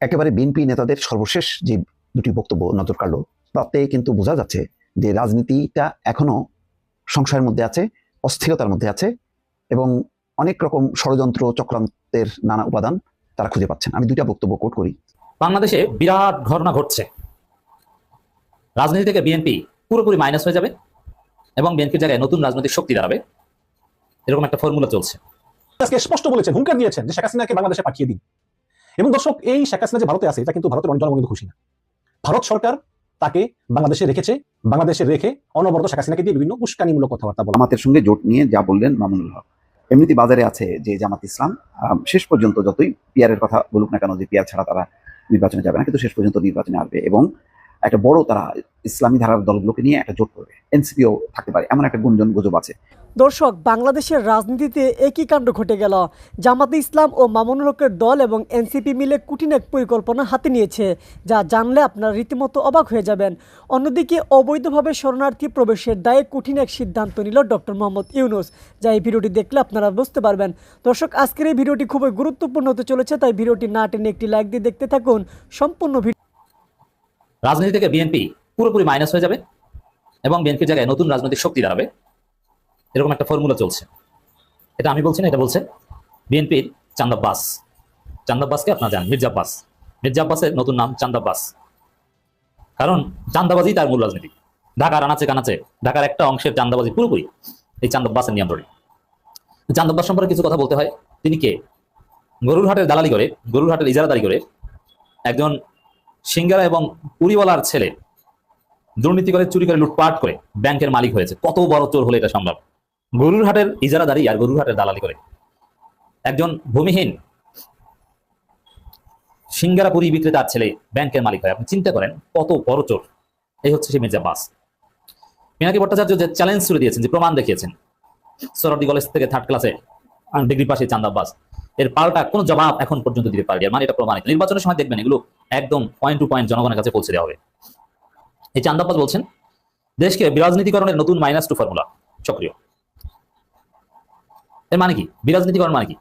একেবারে বিএনপি নেতাদের সর্বশেষ যে দুটি বক্তব্য নজর কাড়লো তাতে কিন্তু বোঝা যাচ্ছে যে রাজনীতিটা এখনও সংশয়ের মধ্যে আছে অস্থিরতার মধ্যে আছে এবং অনেক রকম ষড়যন্ত্র চক্রান্তের নানা উপাদান তারা খুঁজে পাচ্ছেন। আমি দুইটা বক্তব্য কোট করি। বাংলাদেশে বিরাট ঘটনা ঘটছে। রাজনীতি থেকে বিএনপি পুরোপুরি মাইনাস হয়ে যাবে এবং বিএনপির জায়গায় নতুন রাজনৈতিক শক্তি দাঁড়াবে। এরকম একটা ফর্মুলা চলছে। আজকে স্পষ্ট বলেছেন হুঙ্কার দিয়েছেন যে শেখ হাসিনাকে বাংলাদেশে পাঠিয়ে দিন। এবং দর্শক, এই শেখ হাসিনা যে ভারতে আছে, এটা কিন্তু ভারতের অনেক জনগণ কিন্তু খুশি না। ভারত সরকার তাকে বাংলাদেশে রেখেছে, বাংলাদেশে রেখে অনবরত শেখ হাসিনাকে দিয়ে বিভিন্ন উস্কানিমূলক কথাবার্তা বলা। আমাদের সঙ্গে জোট নিয়ে যা বললেন মামুনুল হক। এমনিতে বাজারে আছে যে জামাত ইসলাম শেষ পর্যন্ত যতই পিয়ারের কথা বলুক না কেন, যে পিয়ার ছাড়া তারা নির্বাচনে যাবে না, কিন্তু শেষ পর্যন্ত নির্বাচনে আসবে এবং একটা বড় তারা ইসলামী ধারার দলগুলোকে নিয়ে একটা জোট করবে। এনসিপিও থাকতে পারে, এমন একটা গুঞ্জন গুজব আছে। দর্শক, বাংলাদেশের রাজনীতিতে একই কাণ্ড ঘটে গেল। জামাতে ইসলাম ও মামুনুল হকের দল এবং এনসিপি মিলে কুটিন এক পরিকল্পনা হাতে নিয়েছে, যা জানলে আপনারা রীতিমতো অবাক হয়ে যাবেন। অন্যদিকে, অবৈধভাবে শরণার্থী প্রবেশের দায়ে কঠিন এক সিদ্ধান্ত নিল ডক্টর মোহাম্মদ ইউনুস, যা এই ভিডিওটি দেখলে আপনারা বুঝতে পারবেন। দর্শক, আজকের এই ভিডিওটি খুবই গুরুত্বপূর্ণ হতে চলেছে, তাই ভিডিওটি না টেনে একটি লাইক দিয়ে দেখতে থাকুন। সম্পূর্ণ ভিডিও রাজনীতি থেকে বিএনপি পুরোপুরি মাইনাস হয়ে যাবে এবং বিএনপির জায়গায় নতুন রাজনৈতিক শক্তি দাঁড়াবে এরকম একটা ফর্মুলা চলছে। এটা আমি বলছি না, এটা বলছে বিএনপির চান্দাব্বাস চান্দাব্বাসকে আপনারা জান মির্জা আব্বাস মির্জা আব্বাসের নতুন নাম চান্দাব্বাস কারণ চান্দাবাজি তার মূল রাজনীতি। ঢাকার আনাচে কানাচে, ঢাকার একটা অংশের চান্দাবাজি পুরোপুরি এই চান্দাব্বাসের নিয়ন্ত্রণে। চান্দাব্বাস সম্পর্কে কিছু কথা বলতে হয়। তিনি কে? গরুরহাটের দালালি করে, গরুরহাটের ইজারাদারি করে একজন সিঙ্গারা এবং পুরিওয়ালার ছেলে দুর্নীতি করে, চুরি করে, লুটপাট করে ব্যাংকের মালিক হয়েছে। কত বড় চোর হলে এটা সম্ভব? গরুর হাটের ইজারাদারি আর গরুর হাটের দালালি করে। একজন ভূমিহীন সিঙ্গারা পুরি বিক্রেতার ছেলে ব্যাংকের মালিক হয়। আপনি চিন্তা করেন, কত বড় চোর। এই হচ্ছে সে মির্জা বাস মিনাকি ভট্টাচার্য যে চ্যালেঞ্জ ছুড়ে দিয়েছেন, যে প্রমাণ দেখিয়েছেন সরদি কলেজ থেকে থার্ড ক্লাসে ডিগ্রি পাশে চান্দাবাস এর পাল্টা কোনো জবাব এখন পর্যন্ত দিতে পারে মানে এটা প্রমাণিত। নির্বাচনের সময় দেখবেন এগুলো একদম পয়েন্ট টু পয়েন্ট জনগণের কাছে পৌঁছে দেওয়া হবে। এই চান্দাবাজ বলছেন, দেশকে বিরাজনীতিকরণের নতুন মাইনাস টু ফর্মুলা সক্রিয়। এর মানে কি? বিরাজনীতিকরণ মানে কি?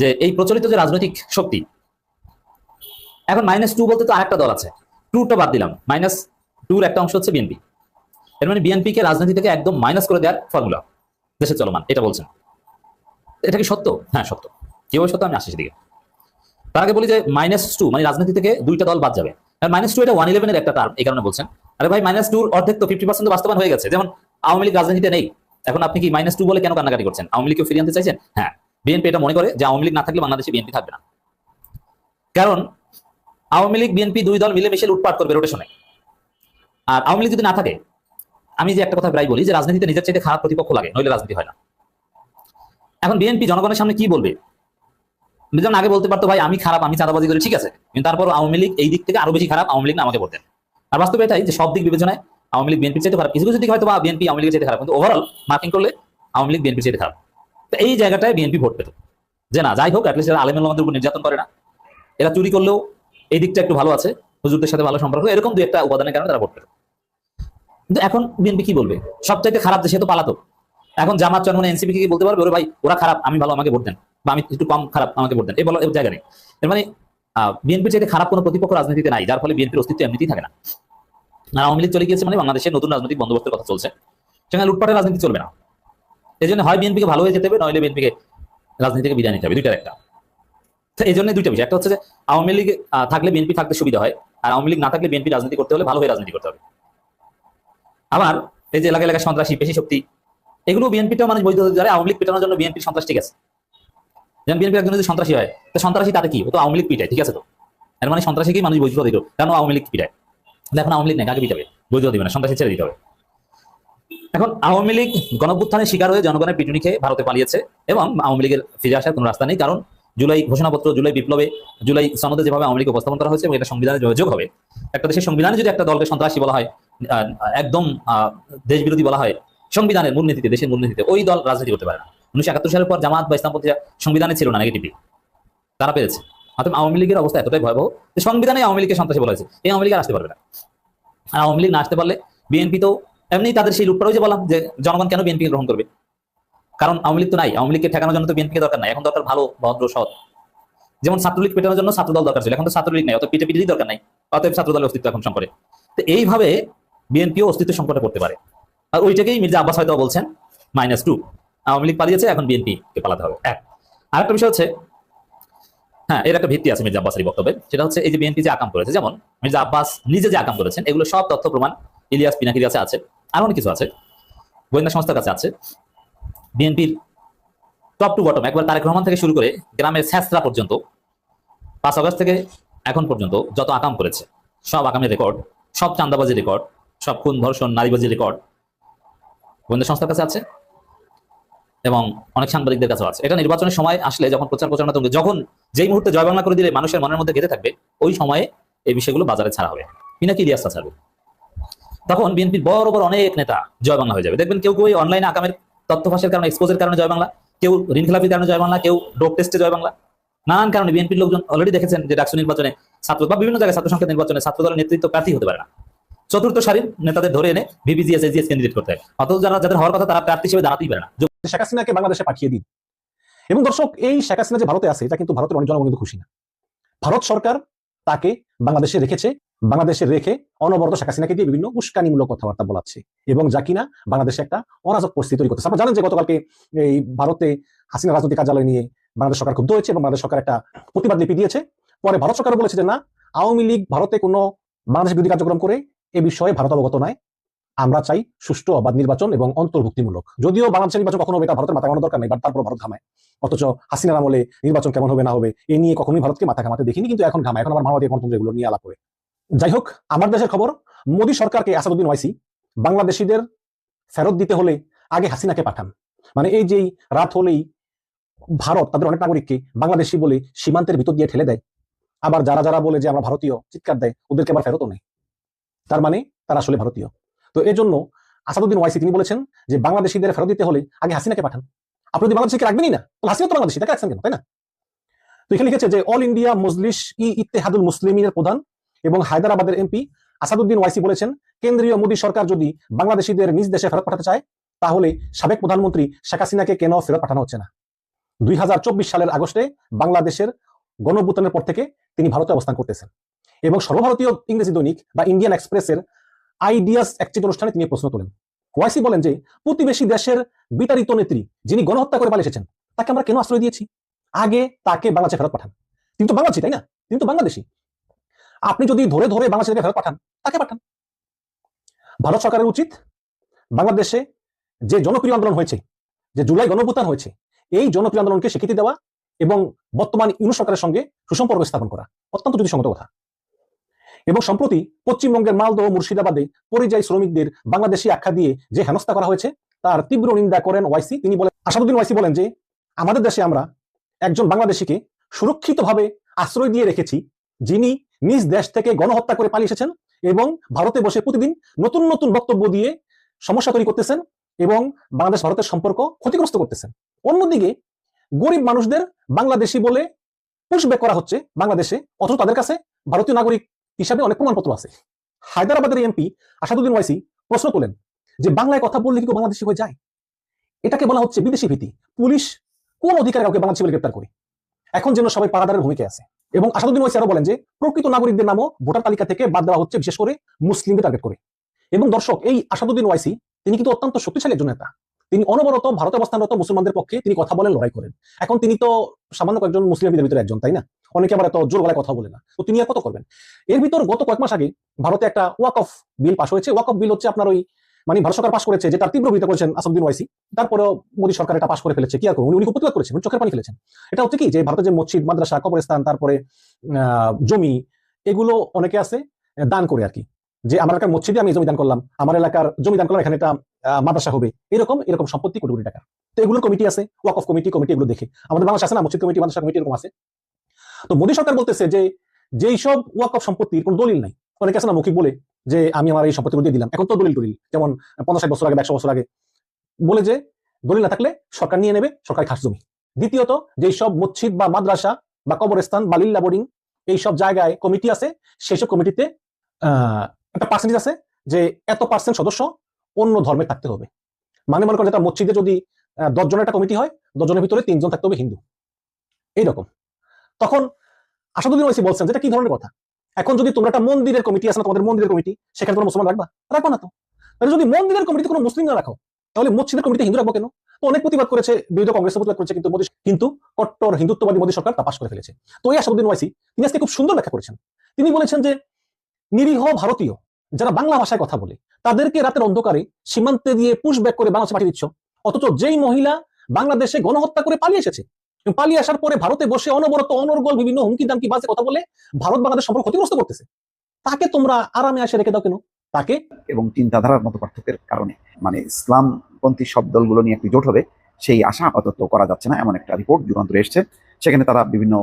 যে এই প্রচলিত যে রাজনৈতিক শক্তি, এখন মাইনাস টু বলতে তো আরেকটা দল আছে। টুটা বাদ দিলাম। মাইনাস টুর একটা অংশ হচ্ছে বিএনপি এর মানে বিএনপি কে রাজনীতি থেকে একদম মাইনাস করে দেওয়ার ফর্মুলা দেশে চলমান, এটা বলছেন। এটা কি সত্য? হ্যাঁ সত্য। কীভাবে সত্য? আমি আসি সেদিকে। তার আগে বলি যে মাইনাস টু মানে রাজনীতি থেকে দুইটা দল বাদ যাবে। মাইনাস টু এটা ওয়ান ইলেভেনের একটা টার্ম এই কারণে বলছেন। আরে ভাই মাইনাস টুর অর্ধেক তো ফিফটি পার্সেন্ট বাস্তবায়ন হয়ে গেছে। যেমন আওয়ামী লীগ রাজনীতিতে নেই। এখন আপনি কি মাইনাস টু বলে কেন কান্নাকাটি করছেন? আওয়ামী লীগকে ফিরিয়ে আনতে চাইছেন? হ্যাঁ। বিএনপি এটা মনে করে যে আওয়ামী লীগ না থাকলে বাংলাদেশে বিএনপি থাকবে না। কারণ আওয়ামী লীগ বিএনপি দুই দল মিলেমিশে লুটপাট করবে রোটেশনে আর আওয়ামী লীগ যদি না থাকে, আমি যে একটা কথা প্রায় বলি যে রাজনীতিতে নিজের চাইতে খারাপ প্রতিপক্ষ লাগে, নইলে রাজনীতি হয় না। এখন বিএনপি জনগণের সামনে কি বলবে? যেমন আগে বলতে পারতো, ভাই, আমি খারাপ, আমি চাঁদাবাজি করি, ঠিক আছে? কিন্তু তারপর আওয়ামী লীগ এই দিক থেকে আরও বেশি খারাপ, আওয়ামী লীগ আমাকে বলতেন আর বাস্তবে এটাই যে সব দিক বিবেচনায় আওয়ামী লীগ, বিএনপির চাইতে খারাপ। কিছু কিছু দিক হয়তো বা বিএনপি আওয়ামী চাইতে খারাপ, কিন্তু ওভারঅল মার্কিং করলে আওয়ামী লীগ বিএনপির চাইতে খারাপ। তো এই জায়গাটায় বিএনপি ভোট পেত। যে না, যাই হোক অ্যাটলিস্ট এরা আলেম আমাদের উপর নির্যাতন করে না। এরা চুরি করলেও এই দিকটা একটু ভালো আছে, হুজুরদের সাথে ভালো সম্পর্ক। এরকম দু একটা উপাদানের কারণে তারা ভোট পেত। কিন্তু এখন বিএনপি কি বলবে? সবচাইতে খারাপ দেশে তো পালাতো। এখন জামাত চন্মনে এনসিপি কি বলতে পারবে, ওরে ভাই, ওরা খারাপ, আমি ভালো, আমাকে ভোট দেন। বা আমি একটু কম খারাপ আমাকে ভোট দেন এই বলার জায়গা নেই। এর মানে বিএনপির চাইতে খারাপ কোনো প্রতিপক্ষ রাজনীতিতে নাই, যার ফলে বিএনপির অস্তিত্ব এমনিতেই থাকে না। আর আওয়ামী লীগ চলে গিয়েছে মানে বাংলাদেশের নতুন রাজনৈতিক বন্দোবস্তের কথা চলছে। সেখানে লুটপাটের রাজনীতি চলবে না। এই জন্য হয় বিএনপিকে ভালো হয়ে যেতে হবে, নইলে বিএনপিকে রাজনীতি থেকে বিদায় নিতে হবে, দুইটার একটা। এই জন্য দুইটা বিষয়। একটা হচ্ছে যে, আওয়ামী লীগ থাকলে বিএনপি থাকতে সুবিধা হয়, আর আওয়ামী লীগ না থাকলে বিএনপি রাজনীতি করতে হলে ভালো হয়ে রাজনীতি করতে হবে। আবার এই যে এলাকা এলাকায় সন্ত্রাসী, পেশি শক্তি, এগুলো বিএনপিটাও মানুষ বৈধ পারে আওয়ামী লীগ পেটানোর জন্য বিএনপির সন্ত্রাস ঠিক আছে। যেমন বিএনপি একজন যদি সন্ত্রাসী হয়, তো সন্ত্রাসী তাতে কি? ও তো আওয়ামী লীগ পিটায়, ঠিক আছে তো? এর মানে সন্ত্রাসীকেই মানুষ বৈধ দিল। কারণ আওয়ামী লীগ পিটায়? এখন আওয়ামী লীগ নেই, কাকে পিটাবে? বৈধ দিবে না, সন্ত্রাসী ছেড়ে দিতে হবে। এখন আওয়ামী লীগ গণভ্যুত্থানের শিকার হয়ে জনগণের পিটুনি খেয়ে ভারতে পালিয়েছে এবং আওয়ামী লীগের ফিরে আসার কোনো রাস্তা নেই, কারণ জুলাই ঘোষণাপত্র, জুলাই বিপ্লবে, জুলাই সনদে যেভাবে আওয়ামী লীগ উপস্থাপন করা হয়েছে এবং এটা সংবিধানে যোগ হবে, একটা দেশের সংবিধানে যদি একটা দলকে সন্ত্রাসী বলা হয় একদম দেশবিরোধী বলা হয়, সংবিধানের মূলনীতিতে, দেশের মূলনীতিতে, ওই দল রাজনীতি করতে পারে না। উনিশশো একাত্তর সালের পর জামাত বা ইসলামপন্থীরা সংবিধানে ছিল না নেগেটিভলি তারা পেরেছে। অর্থাৎ আওয়ামী লীগের অবস্থা এতটাই ভয়াবহ যে সংবিধানে আওয়ামী লীগকে সন্ত্রাসী বলা হয়েছে। এই আওয়ামী লীগ আসতে পারবে না। আর আওয়ামী লীগ না আসতে পারলে বিএনপি তো এমনি তাদের সেই লুটপাড়াও যে বললাম যে জনগণ কেন বিএনপি গ্রহণ করবে? কারণ আওয়ামী লীগ তো নাই, আওয়ামী লীগকে ঠেকানোর জন্য তো বিএনপি দরকার নাই। এখন দরকার ভালো, ভদ্র, সৎ। যেমন ছাত্রলীগ পেটানোর জন্য ছাত্রদল দরকার ছিল, এখন তো ছাত্রলীগ নেই অত পিঠে পিঠেরই দরকার নাই। অতএব ছাত্রদলের অস্তিত্ব এখন সংকটে। তো এইভাবে বিএনপিও অস্তিত্ব সংকটে পড়তে পারে। আর ওইটাকেই মির্জা আব্বাস হয়তো বলছেন মাইনাস টু আওয়ামী লীগ পালিয়েছে, এখন বিএনপি কে পালাতে হবে। এক। আরেকটা বিষয় হচ্ছে হ্যাঁ এর একটা ভিত্তি আছে মির্জা আব্বাসের বক্তব্যে সেটা হচ্ছে এই যে বিএনপি যে আকাম করেছে, যেমন মির্জা আব্বাস নিজে যে আকাম করেছেন, এগুলো সব তথ্য প্রমাণ ইলিয়াস পিনাকির কাছে আছে আর অনেক কিছু আছে। গোয়েন্দা সংস্থার কাছে আছে। বিএনপির টপ টু বটম একবার তারেক রহমান থেকে শুরু করে গ্রামের ছ্যাঁচড়া পর্যন্ত, পাঁচ আগস্ট থেকে এখন পর্যন্ত যত আকাম করেছে, সব আকামের রেকর্ড সব চান্দাবাজি রেকর্ড সব খুন, ধর্ষণ, নারীবাজি রেকর্ড গোয়েন্দা সংস্থার কাছে আছে। এবং অনেক সাংবাদিকদের কাছেও আছে। এটা নির্বাচনের সময় আসলে যখন প্রচার প্রচারণা চলবে যখন যেই মুহূর্তে জয় বাংলা করে দিলে মানুষের মনের মধ্যে গেঁথে থাকবে, ওই সময়ে এই বিষয়গুলো বাজারে ছাড়া হবে। পিনাকি ইলিয়াসটা ছাড়বে? তখন বিএনপির বড় বড় অনেক নেতা জয় বাংলা হয়ে যাবে। দেখবেন কেউ কেউ অনলাইনে আকামের তথ্য ফাঁসের কারণে এক্সপোজের কারণে জয় বাংলা কেউ ঋণ খেলাপির কারণে জয় বাংলা কেউ ডোপ টেস্টে জয় বাংলা নানান কারণে বিএনপির লোকজন অলরেডি দেখেছেন যে ডাকসু নির্বাচনে ছাত্র বা বিভিন্ন জায়গায় ছাত্র সংসদ নির্বাচনে ছাত্র দলের নেতৃত্ব প্রার্থী হতে পারে না। চতুর্থ সারির নেতাদের ধরে এনে ভিপিজিএস এজিএস ক্যান্ডিডেট করতে হয়। অথচ যারা, যাদের হওয়ার কথা, তারা প্রার্থী হিসেবে দাঁড়াতেই পারে না। শেখ হাসিনাকে বাংলাদেশে পাঠিয়ে দিন। এবং দর্শক, এই শেখ হাসিনা যে ভারতে আছে, এটা কিন্তু ভারতের অনেক জনগণ কিন্তু খুশি না। ভারত সরকার তাকে বাংলাদেশে রেখেছে, বাংলাদেশে রেখে অনবরত শেখ হাসিনাকে দিয়ে বিভিন্ন উস্কানিমূলক কথাবার্তা বলাচ্ছে। এবং যা কিনা বাংলাদেশে একটা অরাজক পরিস্থিতি তৈরি করতেছে। আপনারা জানেন যে গতকালকে এই ভারতে হাসিনা রাজনৈতিক কার্যালয় নিয়ে বাংলাদেশ সরকার ক্ষুব্ধ হয়েছে এবং বাংলাদেশ সরকার একটা প্রতিবাদ লিপি দিয়েছে। পরে ভারত সরকার বলেছে যে, না, আওয়ামী লীগ ভারতে কোনো বাংলাদেশ বিরোধী কার্যক্রম করে এ বিষয়ে ভারত অবগত নয়। আমরা চাই সুষ্ঠু অবাধ নির্বাচন এবং অন্তর্ভুক্তিমূলক। যদিও বাংলাদেশের নির্বাচন কখনো হবে এটা ভারতের মাথা ঘামানোর দরকার নেই, বাট তারপর ভারত ঘামায়। অথচ হাসিনার আমলে নির্বাচন কেমন হবে না হবে, এ নিয়ে কখনোই ভারতকে মাথা ঘামাতে দেখিনি, কিন্তু এখন ঘামায়। এখন আবার মানবাধিক এগুলো নিয়ে আলাপ করে যাই হোক, আমার দেশের খবর, মোদী সরকারকে আসাদুদ্দিন ওয়াইসি, বাংলাদেশিদের ফেরত দিতে হলে আগে হাসিনাকে পাঠান। মানে এই যেই রাত হলেই ভারত তাদের অনেক নাগরিককে বাংলাদেশি বলে সীমান্তের ভিতর দিয়ে ঠেলে দেয়। আবার যারা যারা বলে যে আমরা ভারতীয়, চিৎকার দেয়, ওদেরকে আবার ফেরতও নেয়। তার মানে তারা আসলে ভারতীয়। তো এই জন্য আসাদুদ্দিন ওয়াইসি তিনি বলেছেন যে বাংলাদেশিদের ফেরত দিতে হলে আগে হাসিনাকে পাঠান। আপনি যদি বাংলাদেশিকে রাখবেনই না, তাহলে হাসিনা তো বাংলাদেশি, তাকে রাখছেন কেন, তাই না? তো এখানে লিখেছে যে অল ইন্ডিয়া মজলিস ই ইত্তেহাদুল মুসলিমিনের প্রধান এবং হায়দ্রাবাদের এমপি আসাদুদ্দিন ওয়াইসি বলেছেন, কেন্দ্রীয় মোদী সরকার যদি বাংলাদেশিদের নিজ দেশে ফেরত পাঠাতে চায়, তাহলে সাবেক প্রধানমন্ত্রী শেখ হাসিনাকে কেন ফেরত পাঠানো হচ্ছে না? দুই হাজার চব্বিশ সালের আগস্টে বাংলাদেশের গণভূতানের পর থেকে তিনি ভারতে অবস্থান করতেছেন। এবং সর্বভারতীয় ইংরেজি দৈনিক বা ইন্ডিয়ান এক্সপ্রেসের আইডিয়াস একচিট অনুষ্ঠানে তিনি প্রশ্ন তোলেন। ওয়াইসি বলেন যে, প্রতিবেশী দেশের বিতাড়িত নেত্রী যিনি গণহত্যা করে পালিয়ে এসেছেন, তাকে আমরা কেন আশ্রয় দিয়েছি? আগে তাকে বাংলাদেশে ফেরত পাঠান। তিনি তো বাংলাদেশি, তাই না? তিনি তো বাংলাদেশি। আপনি যদি ধরে ধরে বাংলাদেশে ফেরত পাঠান, তাকে পাঠান। ভারত সরকারের উচিত বাংলাদেশে যে জনপ্রিয় আন্দোলন হয়েছে, যে জুলাই গণভূতান হয়েছে, এই জনপ্রিয় আন্দোলনকে স্বীকৃতি দেওয়া এবং বর্তমান ইউনু সরকারের সঙ্গে সুসম্পর্ক স্থাপন করা। অত্যন্ত যুক্তিসঙ্গত কথা। এবং সম্প্রতি পশ্চিমবঙ্গের মালদহ মুর্শিদাবাদে পরিযায়ী শ্রমিকদের বাংলাদেশি আখ্যা দিয়ে যে হেনস্থা করা হয়েছে, তার তীব্র নিন্দা করেন ওয়াইসি। তিনি বলেন আসাদুদ্দিন ওয়াইসি বলেন যে, আমাদের দেশে আমরা একজন বাংলাদেশিকে সুরক্ষিতভাবে আশ্রয় দিয়ে রেখেছি, যিনি নিজ দেশ থেকে গণহত্যা করে পালিয়ে এসেছেন এবং ভারতে বসে প্রতিদিন নতুন নতুন বক্তব্য দিয়ে সমস্যা তৈরি করতেছেন এবং বাংলাদেশ ভারতের সম্পর্ক ক্ষতিগ্রস্ত করতেছেন। অন্যদিকে, গরিব মানুষদের বাংলাদেশি বলে পুশব্যাক করা হচ্ছে বাংলাদেশে, অথচ তাদের কাছে ভারতীয় নাগরিক হিসাবে অনেক প্রমাণপত্র আছে। হায়দ্রাবাদের এমপি আসাদুদ্দিন ওয়াইসি প্রশ্ন তোলেন যে, বাংলায় কথা বললে কি বাংলাদেশি হয়ে যায়? এটাকে বলা হচ্ছে বিদেশি ভীতি। পুলিশ কোন অধিকারে কাউকে বাংলাদেশি বলে গ্রেপ্তার করে? এখন যেন সবাই পাড়াদারের ভূমিকা আছে। এবং আসাদুদ্দিন ওয়াইসি আরও বলেন যে, প্রকৃত নাগরিকদের নামও ভোটার তালিকা থেকে বাদ দেওয়া হচ্ছে, বিশেষ করে মুসলিমদের টার্গেট করে। এবং দর্শক, এই আসাদুদ্দিন ওয়াইসি, তিনি কিন্তু অত্যন্ত শক্তিশালী একজন নেতা। তিনি অনবরত ভারতে অবস্থানরত মুসলমানদের পক্ষে তিনি কথা বলেন, লড়াই করেন। এখন তিনি তো সামান্য কয়েকজন মুসলিমদের ভিতরে একজন, তাই না? অনেকে আবার এত জোর গলায় কথা বলে না। তো তিনি কত করবেন? এর ভিতর গত কয়েক মাস আগে ভারতে একটা ওয়াক অফ বিল পাশ হয়েছে। ওয়াক অফ বিল হচ্ছে আপনার ওই মানে ভারত সরকার পাশ করেছে যে তার তীব্র বিরোধিতা করেছেন আসাদুদ্দিন ওয়াইসি। তারপরেও মোদী সরকার এটা পাশ করে ফেলেছে। কি আর উনি প্রতিবাদ করেছেন চোখের পানি ফেলেছেন। এটা হচ্ছে কি? যে ভারতের যে মসজিদ মাদ্রাসা কবরস্থান তারপরে জমি এগুলো অনেকে আছে দান করে আর কি। যে আমার এলাকার মসজিদে আমি জমি দান করলাম আমার এলাকার জমি দান করলাম এখানে আহ, মাদ্রাসা হবে। এরকম এরকম সম্পত্তি কোটি কোটি টাকা তো এগুলো কমিটি আছে ওয়াক অফ কমিটি কমিটি এগুলো দেখে। আমাদের বাংলাদেশ আছে না? মসজিদ কমিটি মাদ্রাসা কমিটি এরকম আছে। তো মোদী সরকার বলতেছে যে যেই সব ওয়াক অফ সম্পত্তির কোনো দলিল নাই। অনেকে আছে না মৌখিক বলে যে আমি আমার এই সম্পত্তি দিয়ে দিলাম। এখন তো দলিল দলিল। যেমন পঞ্চাশ বছর আগে একশো বছর আগে বলে যে দলিল না থাকলে সরকার নিয়ে নেবে সরকারি খাস জমি। দ্বিতীয়ত যেই সব মসজিদ বা মাদ্রাসা বা কবরস্থান বা লিল্লা বোর্ডিং এই সব জায়গায় কমিটি আছে সেই সব কমিটিতে একটা পার্সেন্টেজ আছে যে এত পার্সেন্ট সদস্য অন্য ধর্মের থাকতে হবে। মানে মনে করেন যেটা মসজিদে যদি আহ, দশ একটা কমিটি হয় দশজনের ভিতরে তিনজন থাকতে হবে হিন্দু। এইরকম। তখন আসাদুদ্দিন ওয়াইসি বলছেন যেটা কি ধরনের কথা? এখন যদি তোমরা একটা মন্দিরের কমিটি আছে না, তোমাদের মন্দিরের কমিটি, সেখানে তোমরা মুসলমান রাখবা? রাখবা না তো। যদি মন্দিরের কমিটিতে কোনো মুসলিম না রাখো, তাহলে মসজিদের কমিটিতে হিন্দু রাখব কেন? অনেক প্রতিবাদ করেছে বিরোধী কংগ্রেস প্রতিবাদ করেছে কিন্তু মোদী কিন্তু কট্টর, হিন্দুত্ববাদী মোদী সরকার তা পাশ করে ফেলেছে। তো এই আসাদুদ্দিন ওয়াইসি, তিনি আজকে খুব সুন্দর ব্যাখ্যা করেছেন। তিনি বলেছেন যে, নিরীহ ভারতীয় যারা বাংলা ভাষায় কথা বলে, তাদেরকে রাতের অন্ধকারে সীমান্তে দিয়ে পুশ ব্যাক করে বাংলাদেশে পাঠিয়ে দিচ্ছ। অথচ যেই মহিলা বাংলাদেশে গণহত্যা করে পালিয়ে এসেছে পালিয়ে আসার পরে ভারতে বসে অনবরত অনর্গল বিভিন্ন হুমকি দামকি বাজে কথা বলে ভারত বাংলাদেশ সম্পর্ক ক্ষতিগ্রস্ত করতেছে। তাকে তোমরা আরামে আসে রেখে দাও কেন? তাকে এবং চিন্তাধারার মতো পার্থক্যের কারণে। মানে ইসলামপন্থী সব দলগুলো নিয়ে একটি জোট হবে, সেই আশা আপাতত করা যাচ্ছে না, এমন একটা রিপোর্ট যুগান্তরে এসছে। সেখানে তারা বিভিন্ন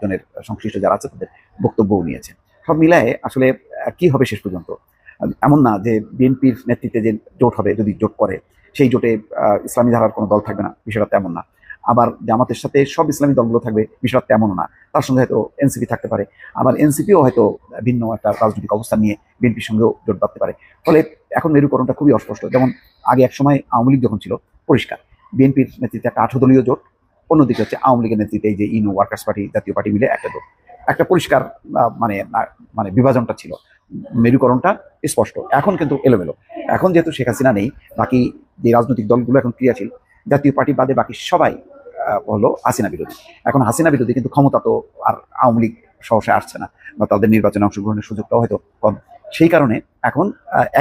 জনের সংশ্লিষ্ট যারা আছে তাদের বক্তব্যও নিয়েছে। সব মিলায়ে আসলে কি হবে শেষ পর্যন্ত? এমন না যে বিএনপির নেতৃত্বে যে জোট হবে, যদি জোট করে, সেই জোটে ইসলামী ধারার কোনো দল থাকবে না, বিষয়টা তেমন না। আবার জামাতের সাথে সব ইসলামী দলগুলো থাকবে বিষয়টা তেমনও না। তার সঙ্গে হয়তো এনসিপি থাকতে পারে। আবার এনসিপিও হয়তো ভিন্ন একটা রাজনৈতিক অবস্থান নিয়ে বিএনপির সঙ্গেও জোট বাঁধতে পারে। ফলে এখন মেরুকরণটা খুবই অস্পষ্ট। যেমন আগে এক সময় আওয়ামী লীগ যখন ছিল, পরিষ্কার। বিএনপির নেতৃত্বে একটা আঠারো দলীয় জোট, অন্যদিকে হচ্ছে আওয়ামী লীগের নেতৃত্বে এই যে Inu workers party, Jatiya party মিলে একটা জোট। একটা পরিষ্কার মানে মানে বিভাজনটা ছিল। মেরুকরণটা স্পষ্ট। এখন কিন্তু এলোমেলো। এখন যেহেতু শেখ হাসিনা নেই, বাকি যে রাজনৈতিক দলগুলো এখন ক্রিয়াশীল জাতীয় পার্টি বাদে বাকি সবাই হলো হাসিনা বিরোধী। এখন হাসিনা বিরোধী কিন্তু ক্ষমতা তো আর আওয়ামী লীগ সহসা আসছে না, বা তাদের নির্বাচনে অংশগ্রহণের সুযোগটাও হয়তো কম। সেই কারণে এখন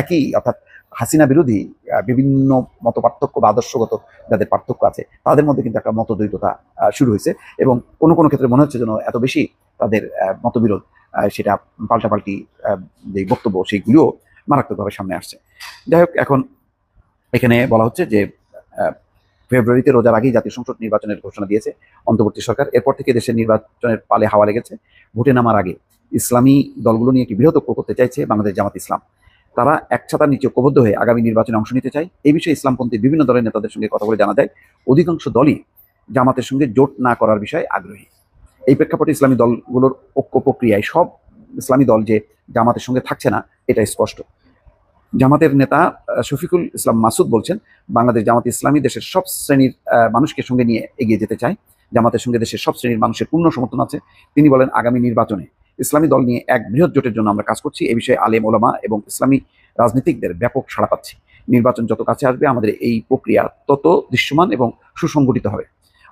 একই, অর্থাৎ হাসিনা বিরোধী বিভিন্ন মত পার্থক্য বা আদর্শগত যাদের পার্থক্য আছে, তাদের মধ্যে কিন্তু একটা মতদ্বৈততা শুরু হয়েছে। এবং কোনো কোনো ক্ষেত্রে মনে হচ্ছে যেন এত বেশি তাদের মতবিরোধ সেটা পাল্টাপাল্টি যে বক্তব্য সেইগুলিও মারাত্মকভাবে সামনে আসছে। যাই হোক, এখন এখানে বলা হচ্ছে যে ফেব্রুয়ারিতে রোজার আগেই জাতীয় সংসদ নির্বাচনের ঘোষণা দিয়েছে অন্তর্বর্তী সরকার। এরপর থেকে দেশের নির্বাচনের পালে হাওয়া লেগেছে। ভোটে নামার আগে ইসলামী দলগুলো নিয়ে একটি বৃহৎ ঐক্য করতে চাইছে বাংলাদেশ জামাত ইসলাম। তারা এক ছাতার নিচে ঐক্যবদ্ধ হয়ে আগামী নির্বাচনে অংশ নিতে চায়। এই বিষয়ে ইসলামপন্থী বিভিন্ন দলের নেতাদের সঙ্গে কথা বলে জানা যায়, অধিকাংশ দলই জামাতের সঙ্গে জোট না করার বিষয়ে আগ্রহী। এই প্রেক্ষাপটে ইসলামী দলগুলোর ঐক্য প্রক্রিয়ায় সব ইসলামী দল যে জামাতের সঙ্গে থাকছে না, এটা স্পষ্ট। জামাতের নেতা শফিকুল ইসলাম মাসুদ বলছেন, বাংলাদেশ জামাত ইসলামী দেশের সব শ্রেণির মানুষকে সঙ্গে নিয়ে এগিয়ে যেতে চায়। জামাতের সঙ্গে দেশের সব শ্রেণির মানুষের পূর্ণ সমর্থন আছে। তিনি বলেন, আগামী নির্বাচনে ইসলামী দল নিয়ে এক বৃহৎ জোটের জন্য আমরা কাজ করছি। এ বিষয়ে আলেম, ওলামা এবং ইসলামী রাজনীতিকদের ব্যাপক সাড়া পাচ্ছি। নির্বাচন যত কাছে আসবে, আমাদের এই প্রক্রিয়া তত দৃশ্যমান এবং সুসংগঠিত হবে।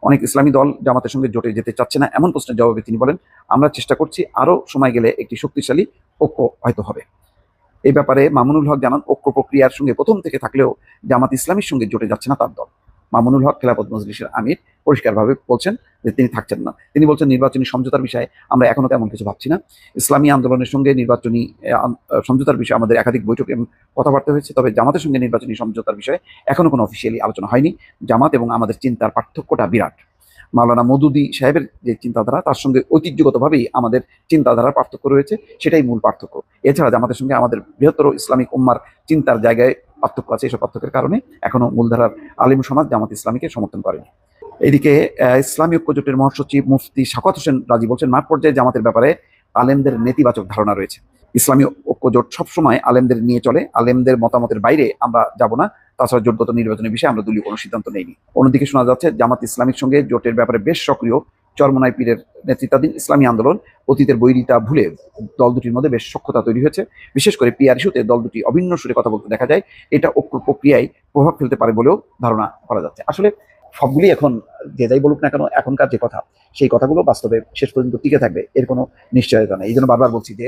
অনেক ইসলামী দল জামাতের সঙ্গে জোটে যেতে চাচ্ছে না, এমন প্রশ্নের জবাবে তিনি বলেন, আমরা চেষ্টা করছি, আরও সময় গেলে একটি শক্তিশালী ঐক্য হয়তো হবে। এই ব্যাপারে মামুনুল হক জানান, ঐক্য প্রক্রিয়ার সঙ্গে প্রথম থেকে থাকলেও জামাত ইসলামীর সঙ্গে জোটে যাচ্ছে না তার দল। মামুনুল হক খেলাফত মজলিসের আমির পরিষ্কারভাবে বলছেন যে তিনি থাকছেন না। তিনি বলছেন, নির্বাচনী সমঝোতার বিষয়ে আমরা এখনও তেমন কিছু ভাবছি না। ইসলামী আন্দোলনের সঙ্গে নির্বাচনী সমঝোতার বিষয়ে আমাদের একাধিক বৈঠক এবং কথাবার্তা হয়েছে, তবে জামাতের সঙ্গে নির্বাচনী সমঝোতার বিষয়ে এখনও কোনো অফিসিয়ালি আলোচনা হয়নি। জামাত এবং আমাদের চিন্তার পার্থক্যটা বিরাট। মাওলানা মদুদি সাহেবের যে চিন্তাধারা, তার সঙ্গে ঐতিহ্যগতভাবেই আমাদের চিন্তাধারার পার্থক্য রয়েছে, সেটাই মূল পার্থক্য। এছাড়া জামাতের সঙ্গে আমাদের বৃহত্তর ইসলামিক উম্মার চিন্তার জায়গায় পার্থক্য আছে এসব পার্থক্যের কারণে এখনও মূলধারার আলিম সমাজ জামাত ইসলামীকে সমর্থন করেনি। এদিকে ইসলামী ঐক্য জোটের মহাসচিব মুফতি শাকত হোসেন রাজি বলছেন, মাঠ পর্যায়ে জামাতের ব্যাপারে আলেমদের নেতিবাচক ধারণা রয়েছে। ইসলামী ঐক্য জোট সবসময় আলেমদের নিয়ে চলে, আলেমদের মতামতের বাইরে আমরা যাব না। তাছাড়া জোটগত নির্বাচনের বিষয়ে আমরা দলীয় কোনো সিদ্ধান্ত নেইনি। অন্যদিকে শোনা যাচ্ছে, জামাত ইসলামীর সঙ্গে জোটের ব্যাপারে বেশ সক্রিয় চরমনাই পীরের নেতৃত্বাধীন ইসলামী আন্দোলন অতীতের বৈরিতা ভুলে দল দুটির মধ্যে বেশ সক্ষতা তৈরি হয়েছে। বিশেষ করে পিআর ইস্যুতে দল দুটি অভিন্ন সুরে কথা বলতে দেখা যায়, এটা ঐক্য প্রক্রিয়ায় প্রভাব ফেলতে পারে বলেও ধারণা করা যাচ্ছে। আসলে সবগুলি এখন যে যাই বলুক না কেন, এখনকার যে কথা, সেই কথাগুলো বাস্তবে শেষ পর্যন্ত টিকে থাকবে, এর কোনো নিশ্চয়তা নেই। এই জন্য বারবার বলছি যে